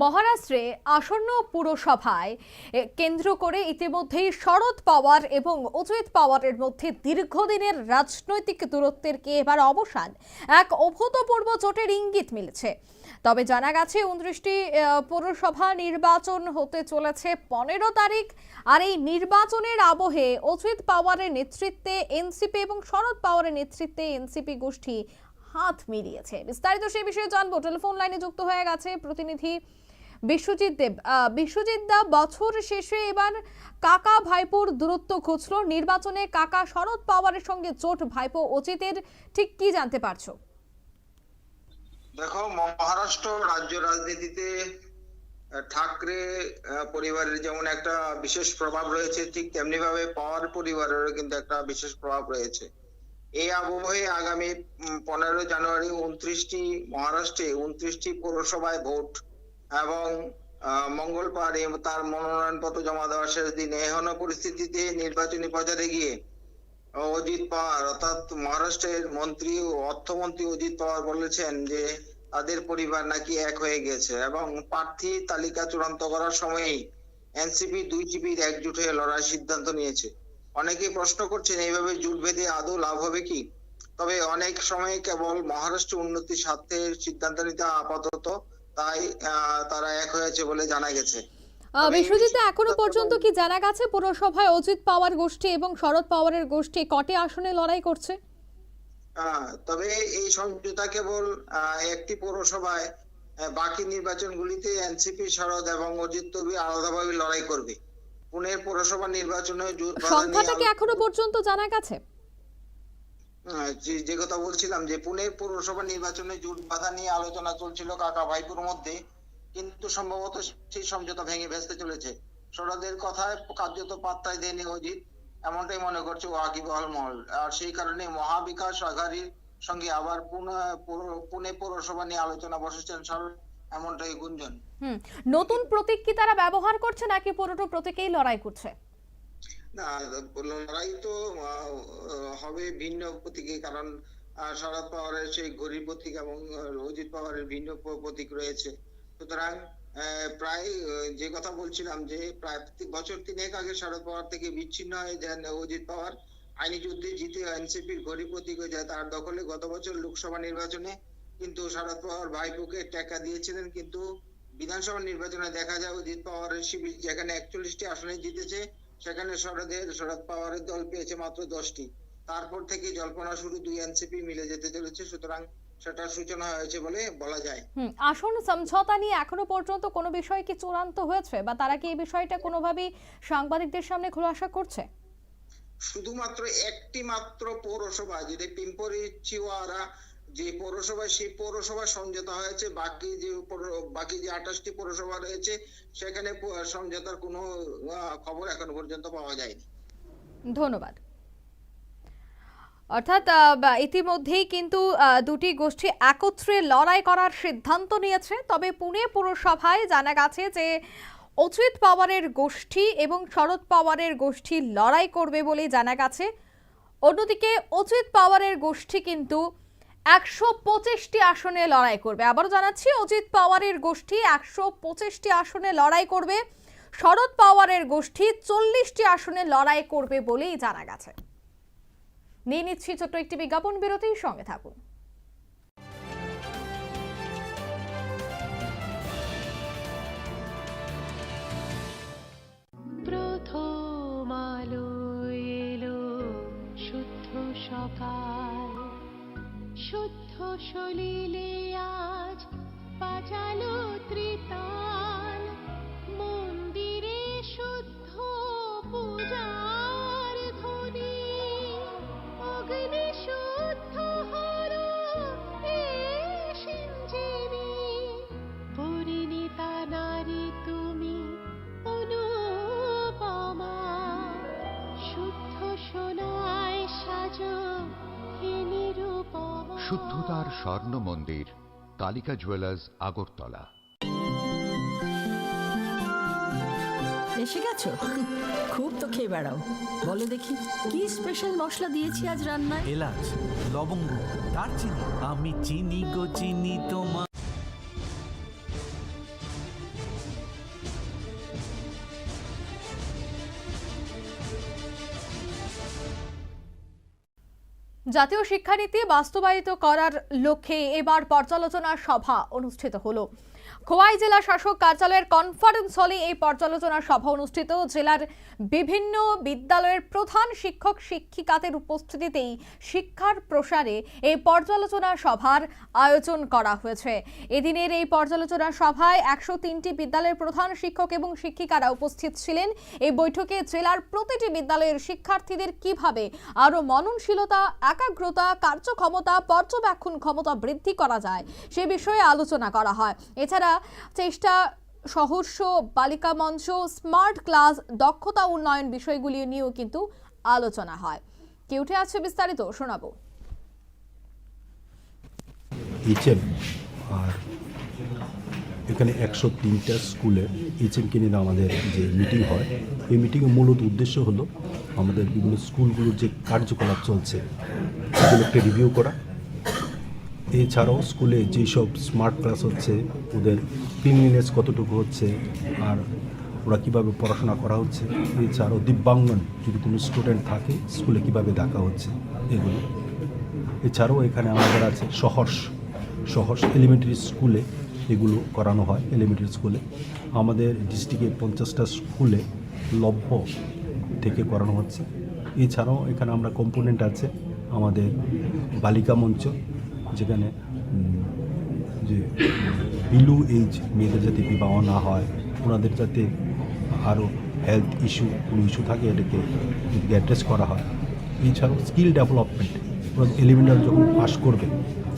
মহারাষ্ট্রে আসন্ন পুরসভায় কেন্দ্র করে ইতিমধ্যেই শরদ পাওয়ার এবং অজিত পাওয়ারের মধ্যে দীর্ঘদিনের রাজনৈতিক দূরত্বের কি এবার অবসান, এক অভূতপূর্ব জোটের ইঙ্গিত মিলেছে। তবে জানা গেছে, উনত্রিশটি পৌরসভা নির্বাচন হতে চলেছে পনেরো তারিখ, আর এই নির্বাচনের আবহে অজিত পাওয়ারের নেতৃত্বে এনসিপি এবং শরদ পাওয়ারের নেতৃত্বে এনসিপি গোষ্ঠী হাত মিলিয়েছে। বিস্তারিত সেই বিষয়ে জানব। টেলিফোন লাইনে যুক্ত হয়ে গেছে প্রতিনিধি বিশ্বজিৎ দেব। বিশ্বজিৎ দা, বছর শেষে এবার কাকা ভাইপোর দূরত্ব খুঁজলো। নির্বাচনে কাকা শরদ পাওয়ারের সঙ্গে জোট ভাইপো অজিতের। ঠিক কি জানতে পারছ? দেখো, মহারাষ্ট্র রাজ্য রাজনীতিতে ঠাকরে পরিবারের যেমন একটা বিশেষ প্রভাব রয়েছে, ঠিক তেমনি ভাবে পাওয়ার পরিবারেরও কিন্তু একটা বিশেষ প্রভাব রয়েছে। এই আবহে আগামী পনেরো জানুয়ারি উনত্রিশটি মহারাষ্ট্রে উনত্রিশটি পৌরসভায় ভোট এবং মঙ্গলবার এই তার মনোনয়নপত্র জমা দেওয়ার শেষ দিনে এহেন পরিস্থিতিতে নির্বাচনী প্রচারে গিয়ে অজিত পাওয়ার, অর্থাৎ মহারাষ্ট্রের মন্ত্রী ও অর্থমন্ত্রী অজিত পাওয়ার বলেছেন যে তাদের পরিবার নাকি এক হয়ে গেছে এবং প্রার্থী তালিকা চূড়ান্ত করার সময়ই এনসিপি দুই জিবির একজুট হয়ে লড়ার সিদ্ধান্ত নিয়েছে। অনেকেই প্রশ্ন করছেন, এইভাবে জোট বেঁধে আদৌ লাভ হবে কি? তবে অনেক সময় কেবল মহারাষ্ট্র উন্নতির স্বার্থে সিদ্ধান্ত নিতে আপাতত তাই তারা এক হয়েছে বলে জানা গেছে। বিশ্বজিৎ এখনও পর্যন্ত কি জানা গেছে পুরসভায় অজিত পাওয়ার গোষ্ঠী এবং শরদ পাওয়ারের গোষ্ঠী কটি আসনে লড়াই করছে? তবে এই সমঝোতা কেবল একটি পৌরসভায় বাকি নির্বাচনগুলিতে এনসিপি শরদ এবং অজিত তবি আলাদাভাবে লড়াই করবে। পুনের পৌরসভা নির্বাচনে সংখ্যাটা কি এখনও পর্যন্ত জানা গেছে? যে যে কথা বলছিলাম যে, পুনের পৌরসভা নির্বাচনে জোট বাধা নিয়ে আলোচনা চলছিল কাকা ভাইপুর মধ্যে, কিন্তু সম্ভবত সেই সমঝোতা ভেঙে ভেস্তে চলেছে। শরদের কথায় কার্যত পাত্তাই দেয়নি অজিত, এমনটাই মনে করছে ওয়াকিবহাল মহল। আর সেই কারণে মহাবিকাশ আঘাড়ির সঙ্গে আবার পুনে পৌরসভা নিয়ে আলোচনা বসেছেন শরদ এমনটাই গুঞ্জন। হুম, নতুন প্রতীক কি তারা ব্যবহার করছে নাকি পুরোটো প্রতীকেই লড়াই করছে? না, লড়াই তো হবে ভিন্ন প্রতীকে, কারণ শরদ পাওয়ারের সেই গরিব প্রতীক এবং অজিত পাওয়ারের ভিন্ন প্রতীক রয়েছে। সুতরাং প্রায় যে কথা বলছিলাম যে, প্রায় বছর তিনেক আগে শরদ পাওয়ার থেকে বিচ্ছিন্ন হয়ে যান অজিত পাওয়ার। আইনি যুদ্ধে জিতে এনসিপির গরিব প্রতীক হয়ে যায়, তার দখলে গত বছর লোকসভা নির্বাচনে কিন্তু শরদ পাওয়ার ভাইপোকে টেক্কা দিয়েছিলেন, কিন্তু বিধানসভা নির্বাচনে দেখা যায় অজিত পাওয়ারের শিবির, যেখানে একচল্লিশটি আসনে জিতেছে। সেখানে শরদের শরদ পাওয়ারের দল পেয়েছে মাত্র দশটি। তারপর থেকে জল্পনা শুরু দুই এনসিপি মিলে যেতে চলেছে সুতরাং সেটার সূচনা হয়েছে বলে বলা যায়। হুম আসন সমঝোতা নিয়ে এখনও পর্যন্ত কোনো বিষয় কি চূড়ান্ত হয়েছে বা তারা কি এই বিষয়টা কোনোভাবেই সাংবাদিকদের সামনে খোলাসা করছে? শুধুমাত্র একটি মাত্র পৌরসভা যেটা পিম্পরি চিওয়ারা যে পৌরসভা সেই পৌরসভা সমঝোতা হয়েছে। বাকি যে বাকি যে আঠাশটি পৌরসভা রয়েছে, সেখানে সমঝোতার কোনো খবর এখনও পর্যন্ত পাওয়া যায়নি। ধন্যবাদ। অর্থাৎ ইতিমধ্যেই কিন্তু দুটি গোষ্ঠী একত্রে লড়াই করার সিদ্ধান্ত নিয়েছে। তবে পুনে পুরসভায় জানা গেছে যে অজিত পাওয়ারের গোষ্ঠী এবং শরদ পাওয়ারের গোষ্ঠী লড়াই করবে বলেই জানা গেছে। অন্যদিকে অজিত পাওয়ারের গোষ্ঠী কিন্তু একশো পঁচিশটি আসনে লড়াই করবে। আবারও জানাচ্ছি, অজিত পাওয়ারের গোষ্ঠী একশো পঁচিশটি আসনে লড়াই করবে। শরদ পাওয়ারের গোষ্ঠী চল্লিশটি আসনে লড়াই করবে বলেই জানা গেছে। নিয়ে নিচ্ছি ছোট্ট একটি বিজ্ঞাপন, বিরতির সঙ্গে থাকুন। প্রথম আলো এলো, শুদ্ধ সকাল। শুদ্ধ সলিলে আজ বাজালো ত্রিতাল শুদ্ধতার স্বর্ণ মন্দির কালিকা জুয়েলার্স আগরতলা। এসে গেছো? খুব তো খেয়ে বেড়াও। বলো দেখি কি স্পেশাল মশলা দিয়েছি আজ রান্নায়? এলাচ লবঙ্গ দারচিনি। আমি চিনি গো চিনি তোমার জাতীয় শিক্ষানীতি বাস্তবায়িত করার লক্ষ্যে এবার পর্যালোচনা সভা অনুষ্ঠিত হলো। খোয়াই জেলা শাসক কার্যালয়ের কনফারেন্স হলে এই পর্যালোচনা সভা অনুষ্ঠিত। জেলার বিভিন্ন বিদ্যালয়ের প্রধান শিক্ষক শিক্ষিকাদের উপস্থিতিতেই শিক্ষার প্রসারে এই পর্যালোচনা সভার আয়োজন করা হয়েছে। এদিনের এই পর্যালোচনা সভায় একশো তিনটি বিদ্যালয়ের প্রধান শিক্ষক এবং শিক্ষিকারা উপস্থিত ছিলেন। এই বৈঠকে জেলার প্রতিটি বিদ্যালয়ের শিক্ষার্থীদের কীভাবে আরও মননশীলতা, একাগ্রতা, কার্যক্ষমতা, পর্যবেক্ষণ ক্ষমতা বৃদ্ধি করা যায় সে বিষয়ে আলোচনা করা হয়। এছাড়া চেষ্টা, সহর্ষ বালিকা মঞ্চ, স্মার্ট ক্লাস, দক্ষতা উন্নয়ন বিষয়গুলি নিয়েও কিন্তু আলোচনা হয়। কি উঠে আছে বিস্তারিত শোনাবো। এইচএম, আর এখানে একশো তিনটা স্কুলের এইচএমকে নিয়ে আমাদের যে মিটিং হয়, এই মিটিংয়ের মূলত উদ্দেশ্য হলো আমাদের বিভিন্ন স্কুলগুলোর যে কার্যকলাপ চলছে, সেগুলোকে রিভিউ করা। এছাড়াও স্কুলে যেসব স্মার্ট ক্লাস হচ্ছে, ওদের ক্লিনলিনেস কতটুকু হচ্ছে আর ওরা কীভাবে পড়াশোনা করা হচ্ছে, এছাড়াও দিব্যাঙ্গন, যদি কোনো স্টুডেন্ট থাকে, স্কুলে কীভাবে দেখা হচ্ছে, এগুলো। এছাড়াও এখানে আমাদের আছে সহর্ষ। সহর্ষ এলিমেন্টারি স্কুলে এগুলো করানো হয় এলিমেন্টারি স্কুলে আমাদের ডিস্ট্রিক্টে পঞ্চাশটা স্কুলে লভ্য থেকে করানো হচ্ছে। এছাড়াও এখানে আমরা কম্পোনেন্ট আছে, আমাদের বালিকা মঞ্চ। যেখানে যে বিলু এইজ মেয়েদের যাতে বিবাহ না হয়, ওনাদের যাতে আরও হেলথ ইস্যু কোনো ইস্যু থাকে, এটাকে এদিকে অ্যাড্রেস করা হয়। এছাড়াও স্কিল ডেভেলপমেন্ট ওরা এলিমেন্টারি যখন পাশ করবে,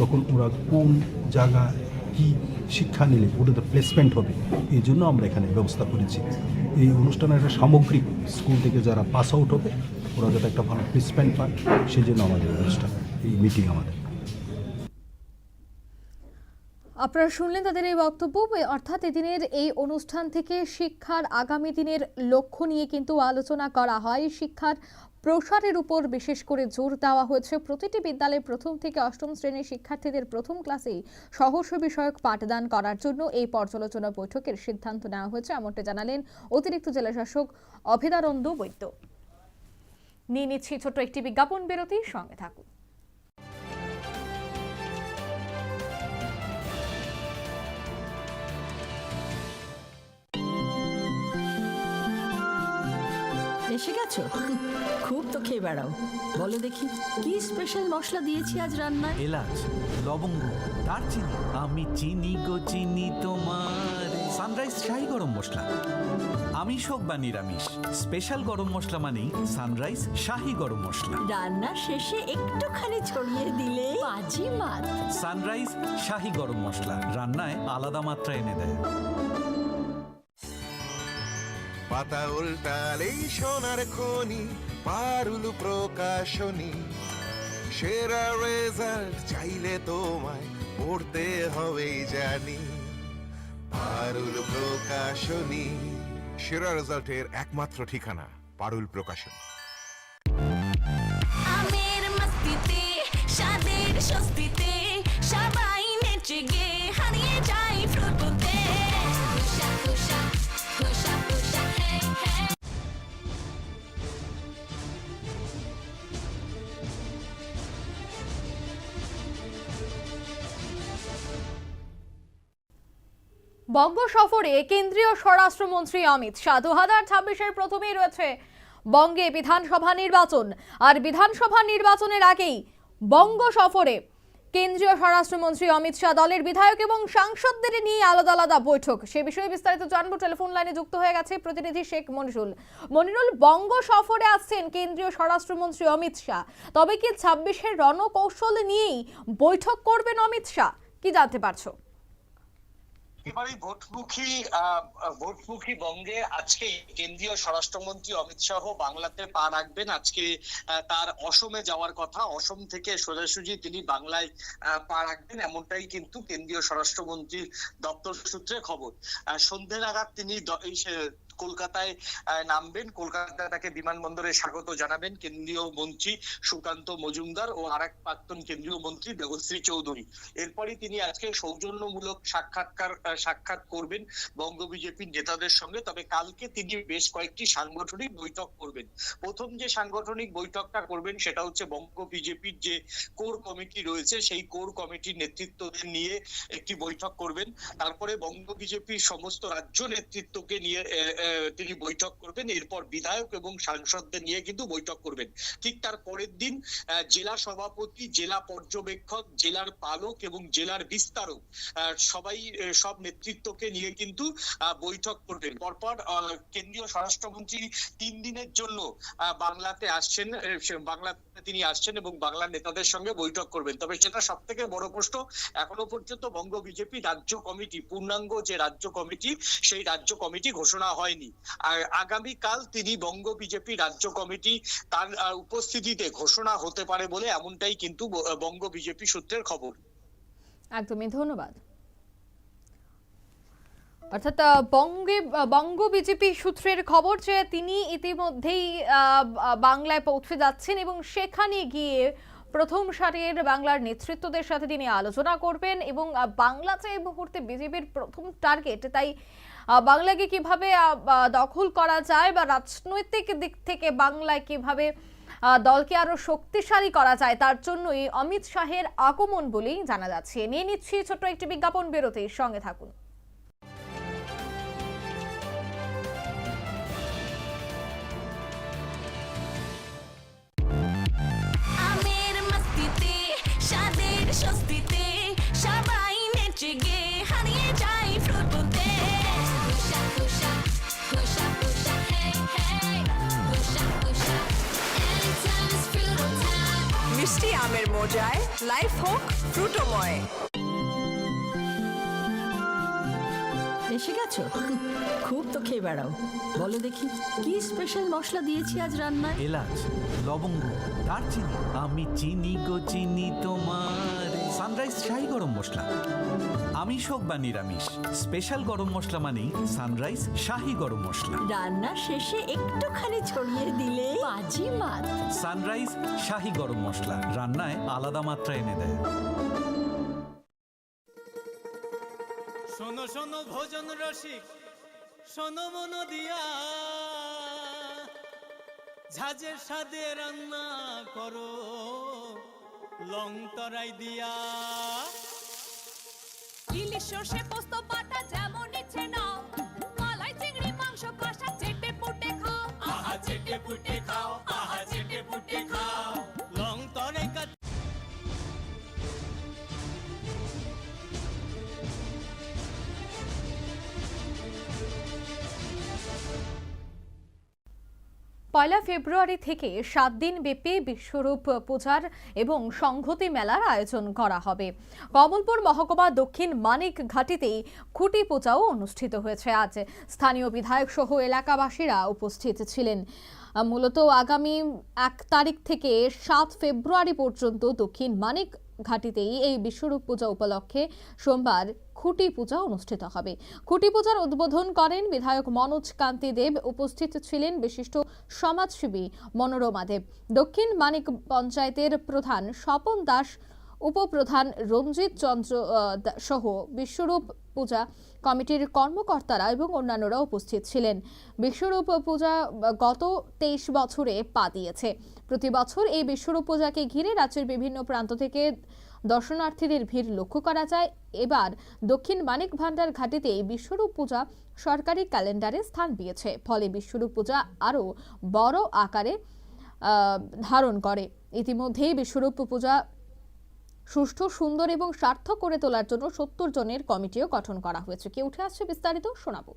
তখন ওরা কোন জায়গায় কী শিক্ষা নিলে ওটাতে প্লেসমেন্ট হবে, এই জন্য আমরা এখানে ব্যবস্থা করেছি। এই অনুষ্ঠানের একটা সামগ্রিক স্কুল থেকে যারা পাস আউট হবে, ওরা যাতে একটা ভালো প্লেসমেন্ট পায়, সেই জন্য আমাদের অনুষ্ঠান, এই মিটিং আমাদের। আপনারা শুনলেন তাদের এই বক্তব্য। অর্থাৎ এদিনের এই অনুষ্ঠান থেকে শিক্ষার আগামী দিনের লক্ষ্য নিয়ে কিন্তু আলোচনা করা হয়। শিক্ষার প্রসারের উপর বিশেষ করে জোর দেওয়া হয়েছে। প্রতিটি বিদ্যালয়ে প্রথম থেকে অষ্টম শ্রেণির শিক্ষার্থীদের প্রথম ক্লাসেই সহস্র বিষয়ক পাঠদান করার জন্য এই পর্যালোচনা বৈঠকের সিদ্ধান্ত নেওয়া হয়েছে। এমনটা জানালেন অতিরিক্ত জেলাশাসক অভেদানন্দ বৈদ্য। নিয়ে নিচ্ছি ছোট্ট একটি বিজ্ঞাপন বিরতির সঙ্গে থাকুন। এসে গেছো? খুব তো খেয়ে বেড়াও। বলো দেখি কি স্পেশাল মশলা দিয়েছি আজ রান্নায়? এলাচ লবঙ্গ দারচিনি। আমি চিনি গো চিনি তোমার। সানরাইজ শাহি গরম মশলা। আমিষ হোক বা নিরামিষ স্পেশাল গরম মশলা মানেই সানরাইজ শাহি গরম মশলা। রান্না শেষে একটুখানি ছড়িয়ে দিলে বাজি মাত। সানরাইজ শাহি গরম মশলা। রান্নায় আলাদা মাত্রা এনে দেয়। পাতা উল্টালেই সোনার খনি, পারুল প্রকাশনী। সেরা রেজাল্ট চাইলে তোমায় পড়তে হবে জানি। পারুল প্রকাশনী, সেরা রেজাল্টের একমাত্র ঠিকানা পারুল প্রকাশন। স্বস্তিতে বঙ্গ সফরে কেন্দ্রীয় স্বরাষ্ট্রমন্ত্রী অমিত শাহ। দু হাজার ছাব্বিশের প্রথমেই রয়েছে বঙ্গে বিধানসভা নির্বাচন। আর বিধানসভা নির্বাচনের আগেই বঙ্গ সফরে কেন্দ্রীয় স্বরাষ্ট্রমন্ত্রী অমিত শাহ দলের বিধায়ক এবং সাংসদদের নিয়ে আলাদা আলাদা বৈঠক। সে বিষয়ে বিস্তারিত জানব। টেলিফোন লাইনে যুক্ত হয়ে গেছে প্রতিনিধি শেখ মনিরুল। মনিরুল, বঙ্গ সফরে আসছেন কেন্দ্রীয় স্বরাষ্ট্রমন্ত্রী অমিত শাহ। তবে কি ছাব্বিশের রণকৌশল নিয়েই বৈঠক করবেন অমিত শাহ? কি জানতে পারছ? এবারে ভোটমুখী ভোটমুখী বঙ্গে আজকে কেন্দ্রীয় স্বরাষ্ট্রমন্ত্রী অমিত শাহ বাংলাতে পা রাখবেন। আজকে তার অসমে যাওয়ার কথা, অসম থেকে সোজাসুজি তিনি বাংলায় পা রাখবেন এমনটাই কিন্তু কেন্দ্রীয় স্বরাষ্ট্রমন্ত্রীর দপ্তর সূত্রে খবর। সন্ধে নাগাদ তিনি কলকাতায় নামবেন। কলকাতা তাকে বিমানবন্দরে স্বাগত জানাবেন কেন্দ্রীয় মন্ত্রী সুকান্ত মজুমদার ও আরেক প্রাক্তন কেন্দ্রীয় মন্ত্রী দেবশ্রী চৌধুরী। এরপরই তিনি আজকে সৌজন্যমূলক সাক্ষাৎকার সাক্ষাৎ করবেন বঙ্গ বিজেপির নেতাদের সঙ্গে। তবে কালকে তিনি বেশ কয়েকটি সাংগঠনিক বৈঠক করবেন। প্রথম যে সাংগঠনিক বৈঠকটা করবেন সেটা হচ্ছে বঙ্গ বিজেপির যে কোর কমিটি রয়েছে, সেই কোর কমিটির নেতৃত্বদের নিয়ে একটি বৈঠক করবেন। তারপরে বঙ্গ বিজেপির সমস্ত রাজ্য নেতৃত্বকে নিয়ে তিনি বৈঠক করবেন। এরপর বিধায়ক এবং সাংসদদের নিয়ে কিন্তু বৈঠক করবেন। ঠিক তার পরের দিন জেলা সভাপতি, জেলা পর্যবেক্ষক, জেলার পালক এবং জেলার বিস্তারক সবাই সব নেতৃত্বকে নিয়ে কিন্তু বৈঠক করবেন। পরপর কেন্দ্রীয় স্বরাষ্ট্রমন্ত্রী তিন দিনের জন্য বাংলাতে আসছেন বাংলাতে তিনি আসছেন এবং বাংলার নেতাদের সঙ্গে বৈঠক করবেন। তবে সেটা সব থেকে বড় প্রশ্ন, এখনও পর্যন্ত বঙ্গ বিজেপি রাজ্য কমিটি, পূর্ণাঙ্গ যে রাজ্য কমিটি, সেই রাজ্য কমিটি ঘোষণা হয়নি। আর আগামীকাল তিনি বঙ্গ বিজেপি রাজ্য কমিটি তার উপস্থিতিতে ঘোষণা হতে পারে বলে এমনটাই কিন্তু বঙ্গ বিজেপি সূত্রের খবর। একদমই ধন্যবাদ। অর্থাৎ বঙ্গে বঙ্গ বিজেপি সূত্রের খবর যে তিনি ইতিমধ্যেই বাংলায় পৌঁছে যাচ্ছেন এবং সেখানে গিয়ে প্রথম সারির বাংলার নেতৃত্বদের সাথে তিনি আলোচনা করবেন এবং আহ, বাংলাতে এই মুহূর্তে বিজেপির প্রথম টার্গেট তাই বাংলাকে কীভাবে দখল করা যায় বা রাজনৈতিক দিক থেকে বাংলায় কীভাবে দলকে আরও শক্তিশালী করা যায়, তার জন্যই অমিত শাহের আগমন বলেই জানা যাচ্ছে। নিয়ে নিচ্ছি ছোট্ট একটি বিজ্ঞাপন বেরোতে সঙ্গে থাকুন। মজায় লাইফ হোক ফ্রুটোময় এসে গেছো? খুব তো খেয়ে বেড়াও। বলো দেখি কি স্পেশাল মশলা দিয়েছি আজ রান্নায়? এলাচ লবঙ্গ দারচিনি। আমি চিনি গো চিনি তোমার। সানরাইজ শাহি গরম মশলা। আমিষ হোক বা নিরামিষ স্পেশাল গরম মশলা মানেই সানরাইজ শাহি গরম মশলা। রান্না শেষে একটুখানি ছড়িয়ে দিলে বাজি মাত। সানরাইজ শাহি গরম মশলা রান্নায় আলাদা মাত্রা এনে দেয়। শোনো শোনো ভোজন রসিক শোনো মন দিয়া। ঝাঁঝের সাদে রান্না করো লং তরাই দিয়া। ইলিশ সর্ষে পোস্ত, বাটা নাও। মালাই চিংড়ি, মাংস, কষা চেটে পুটে খাও। আহা চেটে পুটে খাও, আহা চেটে পুটে খাও। পয়লা ফেব্রুয়ারি থেকে সাত দিন ব্যাপী বিশ্বরূপ পূজার এবং সংহতি মেলার আয়োজন করা হবে। কমলপুর মহকুমা দক্ষিণ মানিক ঘাটিতেই খুঁটি পূজাও অনুষ্ঠিত হয়েছে আজ। স্থানীয় বিধায়ক সহ এলাকাবাসীরা উপস্থিত ছিলেন। মূলত আগামী এক তারিখ থেকে সাত ফেব্রুয়ারি পর্যন্ত দক্ষিণ মানিক ঘাটিতেই এই বিশ্বরূপ পূজা উপলক্ষে সোমবার খুঁটি পূজা অনুষ্ঠিত হবে। খুঁটি পূজার উদ্বোধন করেন বিধায়ক মনোজ কান্তি দেব। উপস্থিত ছিলেন বিশিষ্ট সমাজসেবী মনোরমা দেব। দক্ষিণ মানিক পঞ্চায়েতের প্রধান স্বপন দাস, উপপ্রধান রঞ্জিত চন্দ্র সহ বিশ্বরূপ পূজা কমিটির কর্মকর্তারা এবং অন্যান্যরা উপস্থিত ছিলেন। বিশ্বরূপ পূজা গত তেইশ বছরে পা দিয়েছে। প্রতি বছর এই বিশ্বরূপ পূজাকে ঘিরে রাজ্যের বিভিন্ন প্রান্ত থেকে দর্শনার্থীদের ভিড় লক্ষ্য করা যায়। এবার দক্ষিণ মানিক ভান্ডার ঘাটিতে বিশ্বরূপ পূজা সরকারি ক্যালেন্ডারে স্থান পেয়েছে। ফলে বিশ্বরূপ পূজা আরও বড় আকারে ধারণ করে। ইতিমধ্যেই বিশ্বরূপ পূজা সুষ্ঠু, সুন্দর এবং সার্থক করে তোলার জন্য সত্তর জনের কমিটিও গঠন করা হয়েছে। কে উঠে আসছে বিস্তারিত শোনাবো।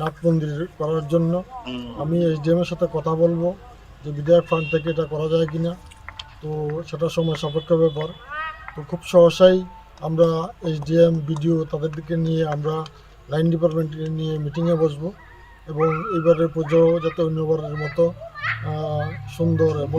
নাট মন্দির করার জন্য আমি এসডিএম এর সাথে কথা বলব যে বিধায়ক ফান্ড থেকে এটা করা যায় কিনা। তো সেটা সময় সাপেক্ষ ব্যাপার। তো খুব সহসাই আমরা এসডিএম, বিডিও তাদেরকে নিয়ে আমরা লাইন ডিপার্টমেন্টকে নিয়ে মিটিংয়ে বসবো। এবং এবারের পুজো যাতে অন্যবারের মতো সুন্দর এবং